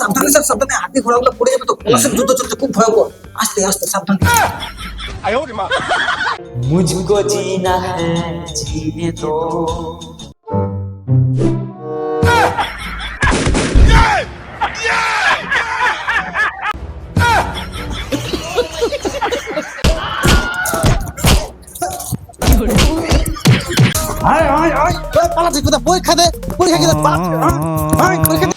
সাবধানে স্যার সাবধানে। হাতি ঘোড়াগুলো পড়ে যাবে তো। ক্লাসের যুদ্ধ চলছে খুব ভয়ঙ্কর। আস্তে আস্তে সাবধানে। মুঝকো জিনা জিনে দো আয় আয় আয় পালা পরীক্ষা দে পরীক্ষা দে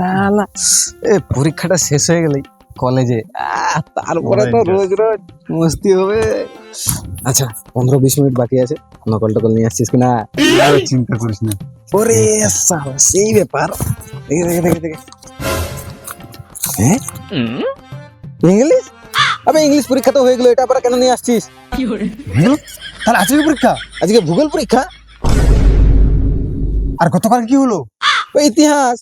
শালা। এ পরীক্ষাটা শেষ হয়ে গেলেই কলেজে। তারপরে তো রোজ রোজ মস্তি হবে। আচ্ছা পনেরো বিশ মিনিট বাকি আছে। নকল টকল নিয়ে আসছিস কিনা? চিন্তা করিস না। ওরে শালা সেই ব্যাপার। দেখে দেখে দেখে দেখে। হ্যাঁ? ইংলিশ? আবে ইংলিশ পরীক্ষা তো হয়ে গেলো এটা আবার কেন নিয়ে আসছিস? হ্যাঁ? তাহলে আজকে পরীক্ষা? আজকে ভূগোল পরীক্ষা? আর গতকাল কি হলো? ওই ইতিহাস।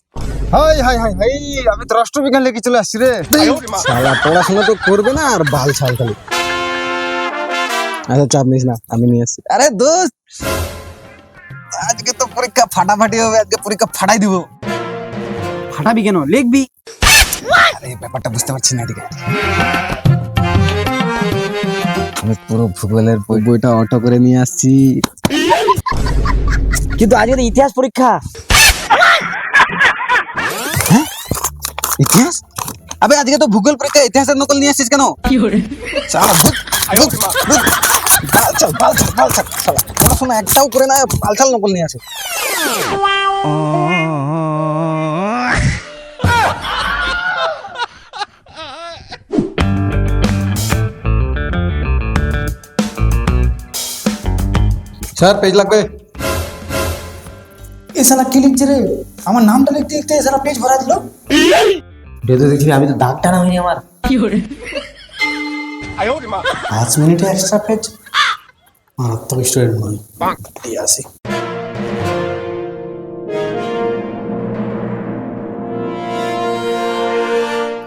হাই হাই হাই হাই আমি তো রাষ্ট্রবিজ্ঞান লেগে চলে আসছি রে? শালা পড়াশোনা তো করবে না আর বাল ছাল খালি। আচ্ছা চাপ নিস না আমি নিয়ে আসছি। আরে দোস্ত আজকে তো পরীক্ষা ফাটাফাটি হবে আজকে পরীক্ষা ফাটাই দিব। ফাটাবি কেন? লিখবি। আরে ব্যাপারটা বুঝতে পারছি না এদিকে। আমি পুরো ভূগোলের বইটা অটো করে নিয়ে আসছি। কিন্তু আজকে তো ইতিহাস পরীক্ষা। ইতিহাস? আবে আজকে তো ভূগোল পরীক্ষা ইতিহাসের নকল নিয়ে আসছিস কেন? শালা ভূত, ভূত, ভূত। বাল ছাল, বাল ছাল, বাল ছাল, শালা। পড়াশোনা একটাও করে না পালছাল নকল নিয়ে আসে। স্যার পেজ লাগবে? এ শালা কি লিখছে রে? আমার নামটা লিখতে লিখতে এ শালা পেজ ভরা দিল? ভেতর দেখছি আমি তো দাগ টানা হয়নি আমার। পাঁচ মিনিটে এক্সট্রা পেজ মারাত্মক স্টুডেন্ট নয় দিয়ে আসি।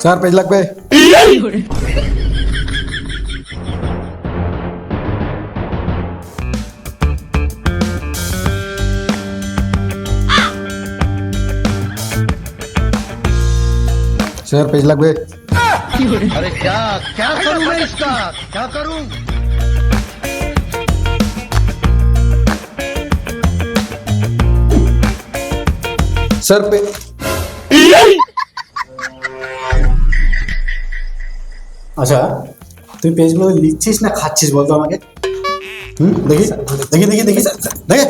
চার পেজ লাগবে। স্যার পেজ লাগবে স্যার পে আচ্ছা তুই পেজগুলো লিখছিস না খাচ্ছিস বলতো আমাকে হুম দেখি দেখি দেখি দেখি দেখে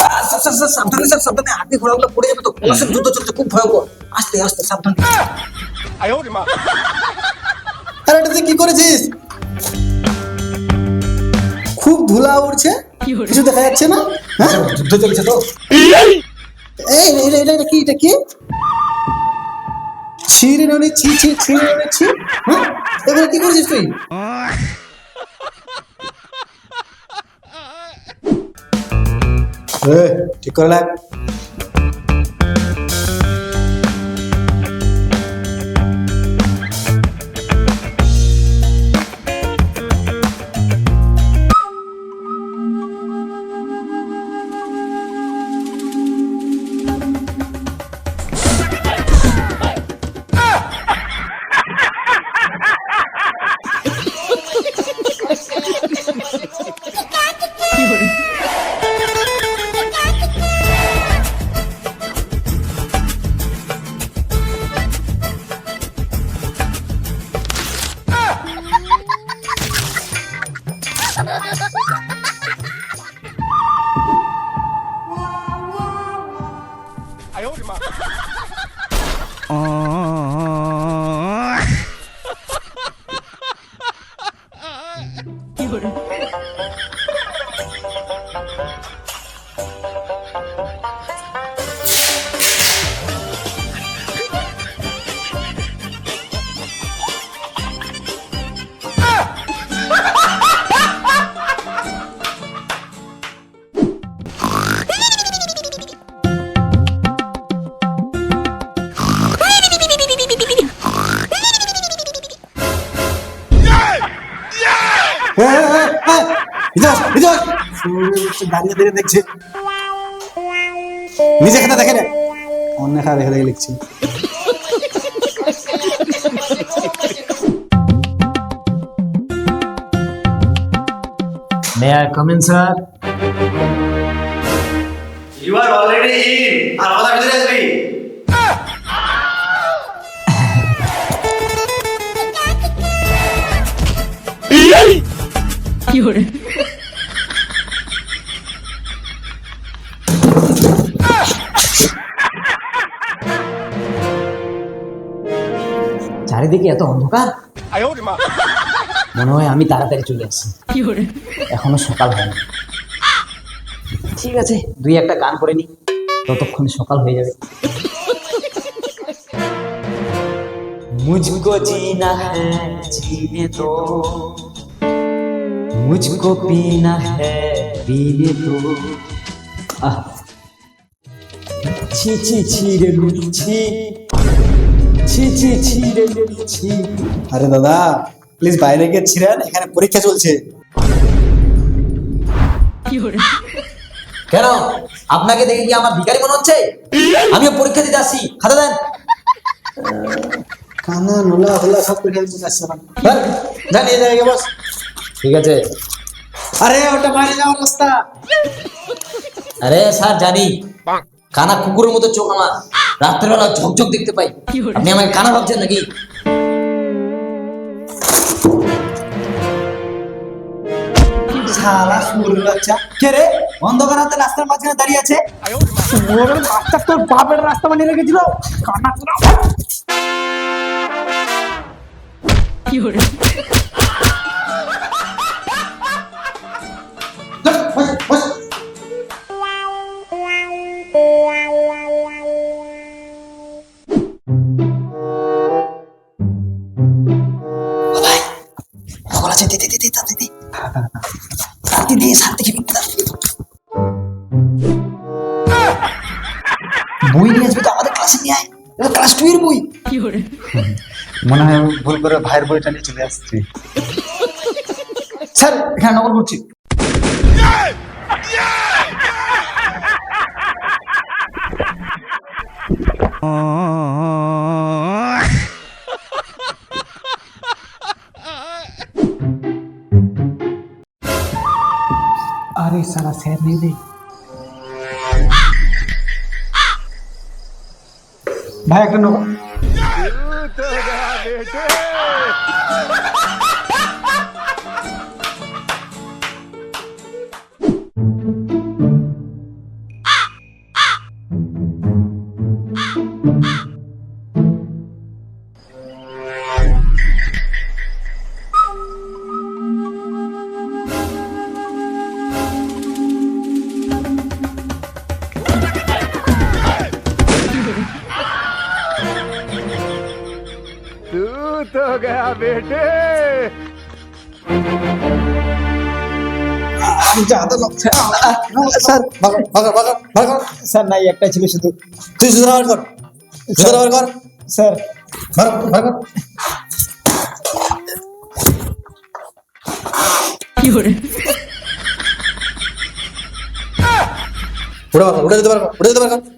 আহ, স্যার স্যার স্যার সাবধানে স্যার সাবধানে। হাতি ঘোড়াগুলো পড়ে যাবে তো। যুদ্ধ চলছে খুব ভয়ঙ্কর। আস্তে আস্তে সাবধানে। আরে এটা তুই কি করেছিস? খুব ধুলা উড়ছে। কিছু দেখা যাচ্ছে না? হ্যাঁ? যুদ্ধ চলছে তো। এই এটা এটা এটা কি এটা কি? ছিঁড়ে ননি ছি ছি ছিঁড়ে ননি ছি। হ্যাঁ? এগুলো কি করেছিস তুই? এ, ঠিক করে লাগ হ্যাঁ হ্যাঁ, দাঁড়িয়ে দাঁড়িয়ে দেখছে। নিজে খাতা দেখে না। অন্য খাতা দেখে দেখে লিখছে। May I come in sir You are already in. আর কথা ভিতরে আসবি। চারিদিকে এত অন্ধকার? মনে হয় আমি তাড়াতাড়ি চলে আসি এখনও সকাল হয়নি। ঠিক আছে দুই একটা গান করে নি। ততক্ষণ সকাল হয়ে যাবে। মুঝকো জিনা হ্যাঁ জিনে তো। মুঝকো পিনা হ্যাঁ পিনে তো। আহ ছি ছি ছি রে ছি ছি ছি ছি রে লুলি, ছি আরে দাদা প্লিজ বাইরে গিয়ে ছিলেন এখানে পরীক্ষা চলছে। কেন? আপনাকে দেখে কি আমার ভিখারি মনে হচ্ছে? আমিও পরীক্ষা দিতে আসছি খাতা দেন। কানা নোলা হোলা সব পরীক্ষা দিতে যাচ্ছে এখন বল, যা বস। ঠিক আছে। আরে ওটা বাইরে যাওয়ার রাস্তা। আরে স্যার জানি। কানা কুকুরের মতো চোখ আমার। রাত্রেবেলা ঝকঝক দেখতে পাই। আপনি আমাকে কানা ভাবছেন নাকি? শালা সুরের বাচ্চা। কে রে? অন্ধকার হাতে রাস্তার মাঝখানে দাঁড়িয়ে আছে? সুরের বাচ্চা তোর বাপের রাস্তা বানিয়ে রেখেছিল। কানা তোরা বস, দি দি শান্তি কি বই নিয়ে আসবে তো আমাদের ক্লাসে নিয়ে আয়। এটা ক্লাস টু এর বই। মনে হয় ভুল করে ভাইয়ের বইটা নিয়ে চলে আসছি। স্যার এখানে নকল করছি। Chutando a. স্যার। ভাগো ভাগো ভাগো ভাগো। স্যার নাই একটাই ছিল শুধু। তুই বার কর। বার কর। স্যার। ভাগো ভাগো। উড়ে বার কর উড়ে যেতে বার উড়ে যেতে বার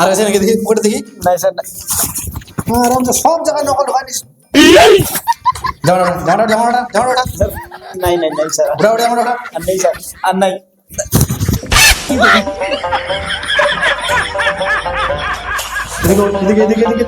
আর আছে নাকি দেখি পকেটে দেখি। নাই স্যার না আরাম তো সব জায়গায় নকল ঢোকানিস জামাটা জামাটা জামাটা জামাটা স্যার নাই নাই নাই স্যার। উড়া উড়া জামাটা আর নেই স্যার আর নাই। এদিকে এদিকে এদিকে।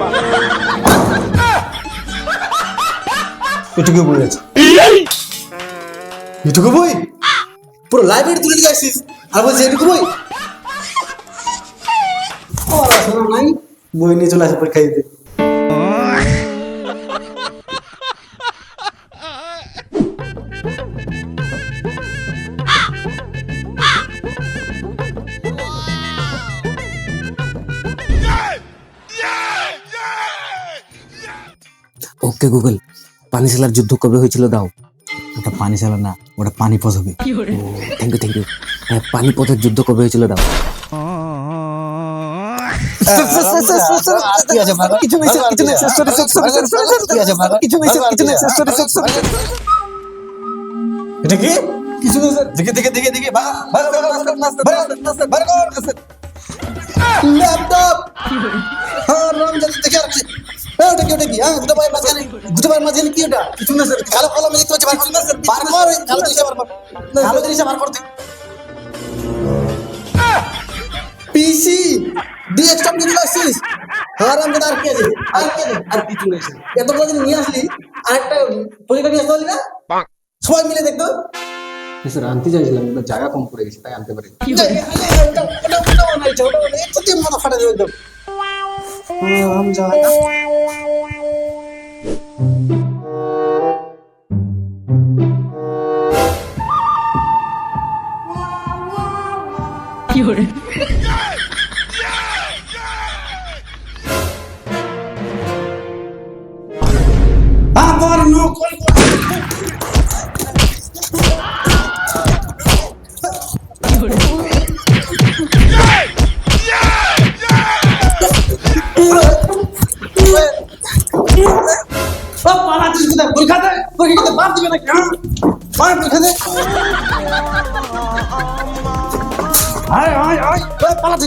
পারবো এটুকু বই আছে এটুকু বই পুরো লাইব্রেরি তুলে দিয়ে আসছিস আর বলছিস এটুকু বই পড়াশোনা নাই বই নিয়ে চলে আসে পরীক্ষা দিতে ওকে গুগল পানিশালার যুদ্ধ কবে হয়েছিল দাও ওটা পানি চালা না ওটা পানি পথ হবে থ্যাংক ইউ থ্যাংক ইউ হ্যাঁ পানিপথের যুদ্ধ কবে হয়েছিল দাও কিছু। এটা কি না স্যার দেখে দেখে দেখে দেখে ল্যাপটপ হ্যাঁ রাম জানি হ্যাঁ ওটা কি ওটা কি? হ্যাঁ দুটো মাঝখানে। দুটো ভাই মাঝখানে কি ওটা? কিছু না স্যার। কালো কলম দেখতে পাচ্ছি বার কর। না স্যার বার কর কালো জিনিসটা বার কর। কালো জিনিসটা বার করতে পিসি ডেস্কটপ নিয়ে আসছিস হ্যাঁ আর কি আছে আর কি আছে আর কিছু নেই স্যার। এতগুলো দিন নিয়ে আসলি আরেকটা পরীক্ষা নিয়ে আসতে পারলি না? সবাই মিলে দেখতো স্যার আনতে চাইছিলাম কিন্তু জায়গা কম পড়ে গেছে তাই আনতে পারি মাথা ফাটা দেবে একদম আম যাওয়া আবার নকল পরীক্ষা দিতে বাদ দিবে নাকি? হ্যাঁ? আয় পরীক্ষা দে আয় আয় আয়।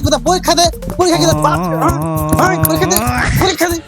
কোথায় পরীক্ষা দে, পরীক্ষা দিবে হ্যাঁ? আয় পরীক্ষা দে পরীক্ষা দে।